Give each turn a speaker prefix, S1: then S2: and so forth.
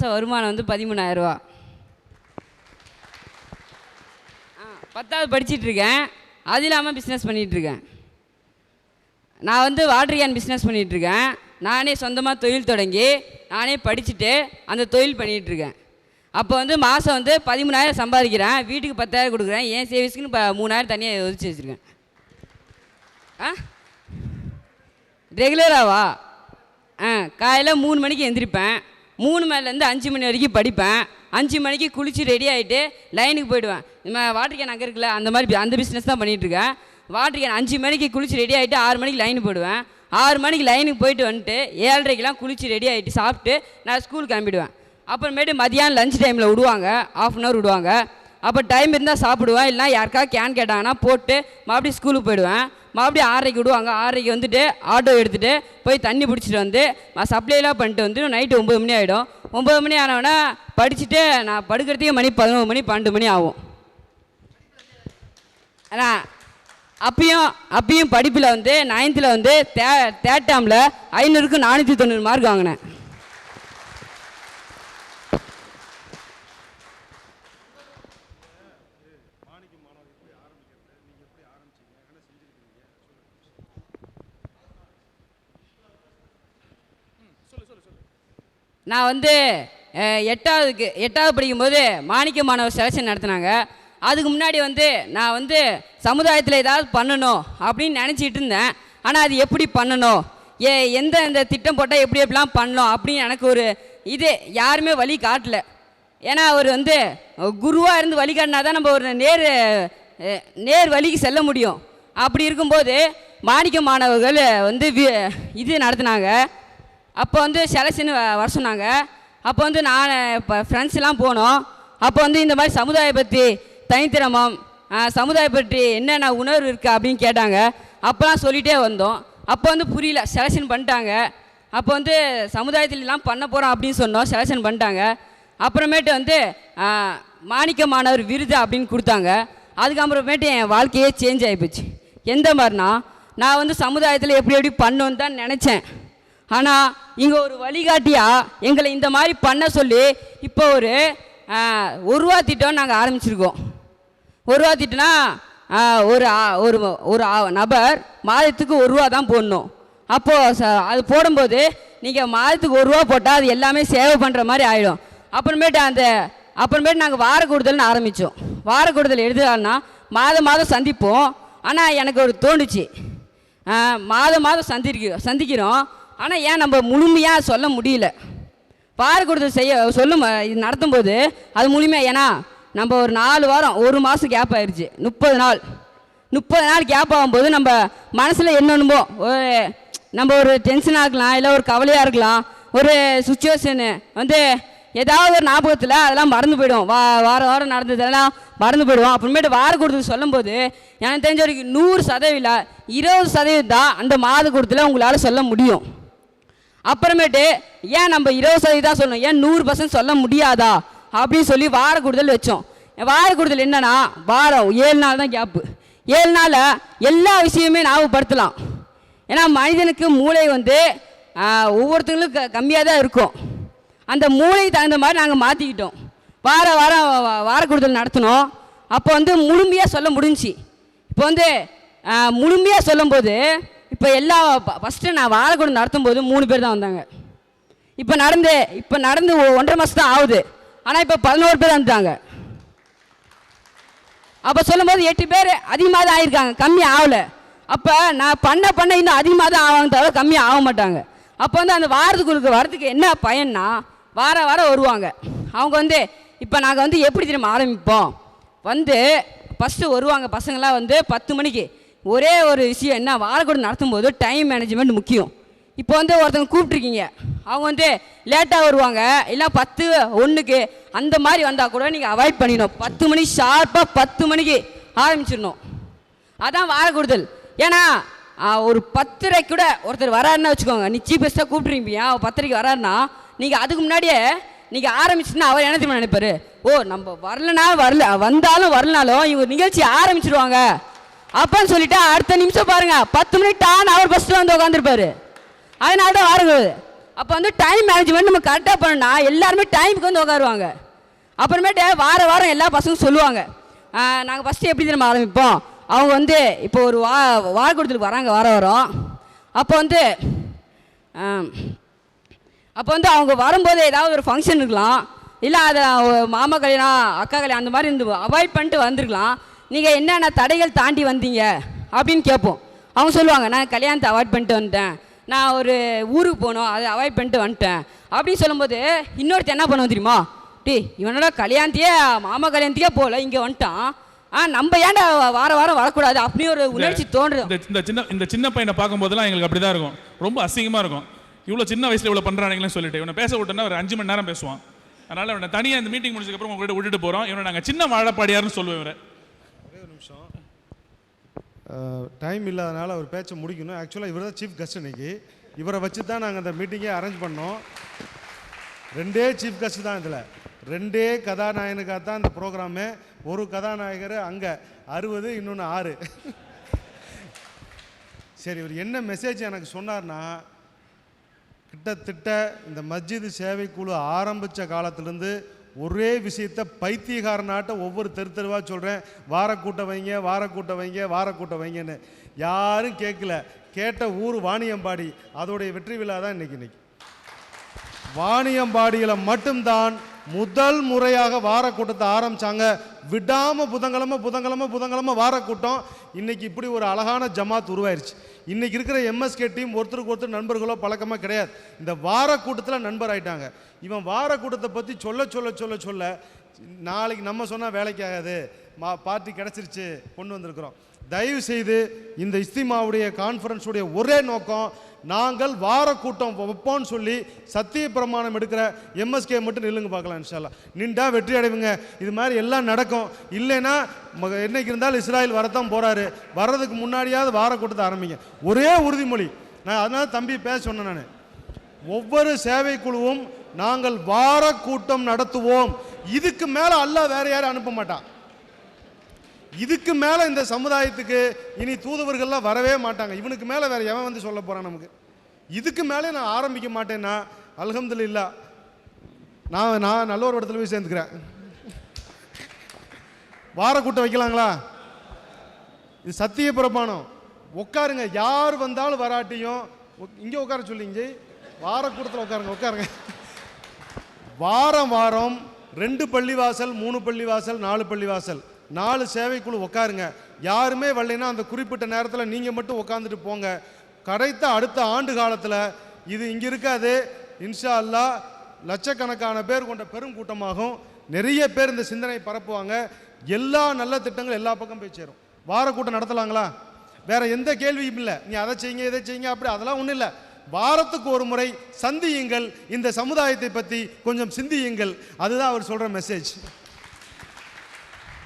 S1: வருமானம் வந்து பதிமூணாயிரரூவா. ஆ பத்தாவது படிச்சிட்டு இருக்கேன் அது இல்லாமல் பிஸ்னஸ் பண்ணிகிட்ருக்கேன் நான் வந்து வாட்டர் கேன் பிஸ்னஸ் பண்ணிகிட்ருக்கேன் நானே சொந்தமாக தொழில் தொடங்கி நானே படிச்சுட்டு அந்த தொழில் பண்ணிகிட்ருக்கேன் அப்போ வந்து மாதம் வந்து பதிமூணாயிரம் சம்பாதிக்கிறேன். வீட்டுக்கு பத்தாயிரம் கொடுக்குறேன். என் சேவிங்ஸ்க்குன்னு இப்போ மூணாயிரம் தனியாக ஒதுச்சு வச்சுருக்கேன். ஆ? ரெகுலராகவா ஆ காலையில் மூணு மணிக்கு எந்திரிப்பேன். மூணு மேலேருந்து அஞ்சு மணி வரைக்கும் படிப்பேன். அஞ்சு மணிக்கு குளித்து ரெடி ஆகிட்டு லைனுக்கு போயிடுவேன். வாட்டர் கேன் அங்கே இருக்குல்ல அந்த மாதிரி அந்த பிஸ்னஸ் தான் பண்ணிகிட்ருக்கேன் வாட்டர் கேன் அஞ்சு மணிக்கு குளித்து ரெடி ஆகிட்டு ஆறு மணிக்கு லைனுக்கு போயிடுவேன். ஆறு மணிக்கு லைனுக்கு போயிட்டு வந்துட்டு ஏழரைக்கெலாம் குளித்து ரெடி ஆகிட்டு சாப்பிட்டு நான் ஸ்கூலுக்கு கிளம்பிடுவேன். அப்புறமேட்டு மதியானம் லஞ்ச் டைமில் விடுவாங்க. ஆஃப் அன் ஹவர் விடுவாங்க. அப்போ டைம் இருந்தால் சாப்பிடுவேன். இல்லைனா யாருக்காவது கேன் கேட்டாங்கன்னா போட்டு மறுபடியும் ஸ்கூலுக்கு போயிடுவேன். மறுபடியும் ஆறரைக்கு விடுவாங்க. ஆறரைக்கு வந்துட்டு ஆட்டோ எடுத்துகிட்டு போய் தண்ணி பிடிச்சிட்டு வந்து சப்ளைலாம் பண்ணிட்டு வந்து நைட்டு ஒம்பது மணி ஆகிடும் ஒம்பது மணி ஆனவுடனே படிச்சுட்டு நான் படுக்கிறதுக்கே மணி பதினோரு மணி பன்னெண்டு மணி ஆகும். ஆனால் அப்பயும் அப்பயும் படிப்பில் வந்து நைன்த்தில் வந்து தே தேட்டாமில் ஐநூறுக்கு நானூற்றி தொண்ணூறு மார்க் வாங்கினேன். நான் வந்து எட்டாவதுக்கு எட்டாவது படிக்கும்போது மாணிக்க மாணவர் செலெக்ஷன் நடத்தினாங்க. அதுக்கு முன்னாடி வந்து நான் வந்து சமுதாயத்தில் ஏதாவது பண்ணணும் அப்படின்னு நினச்சிட்டு இருந்தேன். ஆனால் அது எப்படி பண்ணணும்? ஏ எந்த எந்த திட்டம் போட்டால் எப்படி எப்படிலாம் பண்ணணும் அப்படின்னு எனக்கு ஒரு இது யாருமே வழி காட்டல. ஏன்னா அவர் வந்து குருவாக இருந்து வழி காட்டினா தான் நம்ம ஒரு நேர் நேர் வழிக்கு செல்ல முடியும். அப்படி இருக்கும்போது மாணிக்க மாணவர்கள் வந்து வி- இது நடத்தினாங்க. அப்போ வந்து செலசின்னு வர சொன்னாங்க. அப்போ வந்து நான் இப்போ ஃப்ரெண்ட்ஸ்லாம் போனோம். அப்போ வந்து இந்த மாதிரி சமுதாய பற்றி தனித்திரமம் சமுதாயம் பற்றி என்னென்ன உணர்வு இருக்குது அப்படின்னு கேட்டாங்க. அப்போலாம் சொல்லிகிட்டே வந்தோம். அப்போ வந்து புரியல செலெக்ஷன் பண்ணிட்டாங்க. அப்போ வந்து சமுதாயத்திலலாம் பண்ண போகிறோம் அப்படின்னு சொன்னோம் செலெக்ஷன் பண்ணிட்டாங்க. அப்புறமேட்டு வந்து மாணிக்க மாணவர் விருது அப்படின்னு கொடுத்தாங்க. அதுக்கப்புறமேட்டு என் வாழ்க்கையே சேஞ்ச் ஆகிப்போச்சு எந்த மாதிரினா நான் வந்து சமுதாயத்தில் எப்படி எப்படி பண்ணணுன்னு தான் நினச்சேன். ஆனால் இங்கே ஒரு வழிகாட்டியாக எங்களை இந்த மாதிரி பண்ண சொல்லி இப்போ ஒரு ஆ, ஒரு ரூபா திட்டம் நாங்கள் ஆரம்பிச்சிருக்கோம். ஒரு ரூபா திட்டம்னா ஒரு ஒரு ஒரு நபர் மாதத்துக்கு ஒரு ரூபா தான் போடணும். அப்போது அது போடும்போது நீங்கள் மாதத்துக்கு ஒரு ரூபா போட்டால் அது எல்லாமே சேவை பண்ணுற மாதிரி ஆகிடும் அப்புறமேட்டு அந்த அப்புறமேட்டு நாங்கள் வார கூடுதல்னு ஆரம்பித்தோம் வார கூடுதல் எழுதுறாருன்னா மாதம் மாதம் சந்திப்போம். ஆனால் எனக்கு ஒரு தோணுச்சு. மாதம் மாதம் சந்திக்க சந்திக்கிறோம். ஆனால் ஏன் நம்ம முழுமையாக சொல்ல முடியல? வார கொடுத்து செய்ய சொல்லும் இது நடத்தும்போது அது முழுமையாக ஏன்னா நம்ம ஒரு நாலு வாரம் ஒரு மாதம் கேப் ஆயிடுச்சு முப்பது நாள். முப்பது நாள் கேப் ஆகும்போது நம்ம மனசில் என்னென்னமோ ஒரு நம்ம ஒரு டென்ஷனாக இருக்கலாம் இல்லை ஒரு கவலையாக இருக்கலாம் ஒரு சுச்சுவேஷனு வந்து ஏதாவது ஒரு ஞாபகத்தில் அதெல்லாம் மறந்து போயிடும் வா வாரம் வாரம் நடந்ததெல்லாம் மறந்து போயிடுவோம். அப்புறமேட்டு வார கொடுத்து சொல்லும்போது எனக்கு தெரிஞ்ச வரைக்கும் நூறு சதவீதம் இருபது சதவீதம் தான் அந்த மாத கொடுத்துல உங்களால் சொல்ல முடியும். அப்புறமேட்டு ஏன் நம்ம இருபது சதவீதம் தான் சொல்லணும்? ஏன் நூறு பர்சன்ட் சொல்ல முடியாதா? அப்படின்னு சொல்லி வார கூடுதல் வச்சோம். வார கூடுதல் என்னன்னா வாரம் ஏழு நாள் தான் கேப்பு ஏழு நாளில் எல்லா விஷயமே ஞாபகப்படுத்தலாம். ஏன்னா மனிதனுக்கு மூளை வந்து ஒவ்வொருத்தங்களும் க கம்மியாக தான் இருக்கும். அந்த மூளைக்கு தகுந்த மாதிரி நாங்கள் மாற்றிக்கிட்டோம் வார வாரம் வார கூடுதல் நடத்தினோம் அப்போ வந்து முழுமையாக சொல்ல முடிஞ்சு இப்போ வந்து முழுமையாக சொல்லும்போது இப்போ எல்லா ஃபஸ்ட்டு நான் வாழைக்கூடம் நடத்தும் போது மூணு பேர் தான் வந்தாங்க. இப்போ நடந்து இப்போ நடந்து ஒன்றரை மாதம் தான் ஆகுது. ஆனால் இப்போ பதினோரு பேர் வந்துட்டாங்க. அப்போ சொல்லும்போது எட்டு பேர் அதிகமாக தான் ஆயிருக்காங்க கம்மி ஆகலை அப்போ நான் பண்ண பண்ண இன்னும் அதிகமாக தான் ஆவாங்க தவிர கம்மியாக ஆக மாட்டாங்க. அப்போ வந்து அந்த வாரத்துக்கு இருக்க வரத்துக்கு என்ன பயன்னா வார வாரம் வருவாங்க. அவங்க வந்து இப்போ நாங்கள் வந்து எப்படி திரும்ப ஆரம்பிப்போம்? வந்து ஃபஸ்ட்டு வருவாங்க பசங்களாம் வந்து பத்து மணிக்கு. ஒரே ஒரு விஷயம் என்ன வாரக்கூட நடத்தும் போது டைம் மேனேஜ்மெண்ட் முக்கியம். இப்போ வந்து ஒருத்தவங்க கூப்பிட்ருக்கீங்க அவங்க வந்து லேட்டாக வருவாங்க இல்லை பத்து ஒன்றுக்கு அந்த மாதிரி வந்தால் கூட நீங்கள் அவாய்ட் பண்ணிடணும். பத்து மணி ஷார்ப்பாக பத்து மணிக்கு ஆரம்பிச்சிடணும். அதான் வார கூடுதல். ஏன்னா ஒரு பத்தரை கூட ஒருத்தர் வராருன்னா வச்சுக்கோங்க நீ சீஃப் கெஸ்ட்டாக கூப்பிட்ருப்பீங்க அவர் பத்தரைக்கு வராருன்னா நீங்கள் அதுக்கு முன்னாடியே நீங்கள் ஆரம்பிச்சுன்னா அவர் என்ன தெரியுமா நினைப்பாரு? ஓ நம்ம வரலனா வரல வந்தாலும் வரலனாலும் இவங்க நிகழ்ச்சி ஆரம்பிச்சிருவாங்க. அப்பன்னு சொல்லிட்டு அடுத்த நிமிஷம் பாருங்க பத்து மணி டான் அவர் ஃபஸ்ட்டு வந்து உட்காந்துருப்பாரு அதனால தான் வாரக்கூடாது அப்போ வந்து டைம் மேனேஜ்மெண்ட் நம்ம கரெக்டாக பண்ணணும்னா எல்லாருமே டைமுக்கு வந்து உட்காருவாங்க அப்புறமேட்டு வார வாரம் எல்லா பசங்களும் சொல்லுவாங்க. நாங்கள் ஃபஸ்ட்டு எப்படி நம்ம ஆரம்பிப்போம்? அவங்க வந்து இப்போ ஒரு வா வார கொடுத்துட்டு வராங்க வார வாரம். அப்போ வந்து அப்போ வந்து அவங்க வரும்போது ஏதாவது ஒரு ஃபங்க்ஷன் இருக்கலாம். இல்லை அதை மாமா கல்யாணம் அக்கா கல்யாணம் அந்த மாதிரி இருந்து அவாய்ட் பண்ணிட்டு வந்திருக்கலாம். நீங்கள் என்னென்ன தடைகள் தாண்டி வந்தீங்க? அப்படின்னு கேட்போம். அவங்க சொல்லுவாங்க நான் கல்யாணத்தை அவாய்ட் பண்ணிட்டு வந்துட்டேன். நான் ஒரு ஊருக்கு போகணும் அதை அவாய்ட் பண்ணிட்டு வந்துட்டேன். அப்படின்னு சொல்லும்போது இன்னொருத்தர் என்ன பண்ணுவோம் தெரியுமா? டேய் இவனோட கல்யாணத்தையே மாமா கல்யாணத்துக்கே போகல இங்கே வந்துட்டான். ஆ நம்ம ஏன்டா வார வாரம் வரக்கூடாது? அப்படி ஒரு உணர்ச்சி தோன்றுது
S2: இந்த சின்ன இந்த சின்ன பையனை பார்க்கும்போதெல்லாம் எங்களுக்கு அப்படிதான் இருக்கும். ரொம்ப அசிங்கமா இருக்கும். இவ்வளோ சின்ன வயசுல இவ்வளோ பண்றானுங்களேன்னு சொல்லிட்டு இவனை பேச விட்டோன்னா ஒரு அஞ்சு மணி நேரம் பேசுவான். அதனால இவனை தனியாக இந்த மீட்டிங் முடிச்சதுக்கப்புறம் உங்ககிட்ட விட்டுட்டு போறோம். இவனை நாங்கள் சின்ன வாழப்பாடியாருன்னு சொல்லுவேன் இவரை.
S3: டைம் இல்லாதனால அவர் பேச்சை முடிக்கணும். ஆக்சுவலாக இவர் தான் சீஃப் கெஸ்ட் இன்னைக்கு. இவரை வச்சு தான் நாங்கள் அந்த மீட்டிங்கே அரேஞ்ச் பண்ணோம். ரெண்டே சீஃப் கெஸ்ட் தான் இதில். ரெண்டே கதாநாயகனுக்காக தான் இந்த ப்ரோக்ராமு ஒரு கதாநாயகர் அங்கே. அறுபது இன்னொன்று ஆறு. சரி இவர் என்ன மெசேஜ் எனக்கு சொன்னார்னா கிட்டத்தட்ட இந்த மஸ்ஜிது சேவைக்குழு ஆரம்பித்த காலத்திலேருந்து ஒரே விஷயத்த பைத்தியகாரனாட்ட ஒவ்வொரு தெரு தெருவாக சொல்கிறேன் வாரக்கூட்டம் வைங்க வார வைங்க வார வைங்கன்னு. யாரும் கேட்கல. கேட்ட ஊர் வாணியம்பாடி. அதோடைய வெற்றி விழா தான் இன்னைக்கு இன்னைக்கு. வாணியம்பாடியில் மட்டும்தான் முதல் முறையாக வார கூட்டத்தை ஆரம்பிச்சாங்க. விடாம புதன்கிழமை புதன்கிழமை புதன்கிழமை வார கூட்டம் இன்னைக்கு இப்படி ஒரு அழகான ஜமாத் உருவாயிருச்சு. இன்னைக்கு இருக்கிற எம்எஸ்கே டீம் ஒருத்தருக்கு ஒருத்தர் நண்பர்களோ பழக்கமாக கிடையாது. இந்த வார கூட்டத்தில் நண்பர் ஆயிட்டாங்க. இவன் வார கூட்டத்தை பற்றி சொல்ல சொல்ல சொல்ல சொல்ல நாளைக்கு நம்ம சொன்னால் வேலைக்கு ஆகாது. மா பார்ட்டி கிடச்சிருச்சு. கொண்டு வந்திருக்கிறோம். தயவு செய்து இந்த இஸ்திமாவுடைய கான்ஃபரன்ஸுடைய ஒரே நோக்கம் நாங்கள் வார கூட்டம் வைப்போம்னு சொல்லி சத்திய பிரமாணம் எடுக்கிற எம்எஸ்கே மட்டும் நில்லுங்க பார்க்கலாம் இன்ஷால்லா நின்றா வெற்றி அடைவுங்க. இது மாதிரி எல்லாம் நடக்கும். இல்லைன்னா என்னைக்கு இருந்தாலும் இஸ்ராயல் வரத்தான் போகிறாரு வர்றதுக்கு முன்னாடியாவது வார கூட்டத்தை ஆரம்பிங்க. ஒரே உறுதிமொழி. நான் அதனால தம்பி பேச சொன்னேன் நான். ஒவ்வொரு சேவை குழுவும் நாங்கள் வார கூட்டம் நடத்துவோம். இதுக்கு மேலே அல்லாஹ் வேற யாரும் அனுப்ப மாட்டான். இதுக்கு மேலே இந்த சமுதாயத்துக்கு இனி தூதுவர்கள்லாம் வரவே மாட்டாங்க. இவனுக்கு மேலே வேறு எவன் வந்து சொல்ல போகிறான் நமக்கு? இதுக்கு மேலே நான் ஆரம்பிக்க மாட்டேன்னா அல்ஹம்துலில்லா நான் நான் நல்ல ஒரு இடத்துல போய் சேர்ந்துக்கிறேன். வார கூட்டம் வைக்கலாங்களா? இது சத்திய பிரமாணம். உட்காருங்க. யார் வந்தாலும் வராட்டியும் இங்கே உட்கார சொல்லிங்க வார கூட்டத்தில் உட்காருங்க உட்காருங்க. வாரம் வாரம் ரெண்டு பள்ளிவாசல் மூணு பள்ளிவாசல் நாலு பள்ளிவாசல். நாலு சேவைக்குழு உட்காருங்க யாருமே வரலைன்னா அந்த குறிப்பிட்ட நேரத்தில் நீங்கள் மட்டும் உட்காந்துட்டு போங்க. கிடைத்த அடுத்த ஆண்டு காலத்தில் இது இங்கே இருக்காது. இன்ஷா அல்லாஹ் லட்சக்கணக்கான பேர் கொண்ட பெரும் கூட்டமாகும். நிறைய பேர் இந்த சிந்தனை பரப்புவாங்க. எல்லா நல்ல திட்டங்களும் எல்லா பக்கம் போய் சேரும். வார கூட்டம் நடத்தலாங்களா? வேற எந்த கேள்வியும் இல்லை. நீ அதை செய்யுங்க இதை செய்யுங்க அப்படி அதெல்லாம் ஒன்றும் இல்லை. வாரத்துக்கு ஒரு முறை சந்தியுங்கள். இந்த சமுதாயத்தை பற்றி கொஞ்சம் சிந்தியுங்கள். அதுதான் அவர் சொல்கிற மெசேஜ்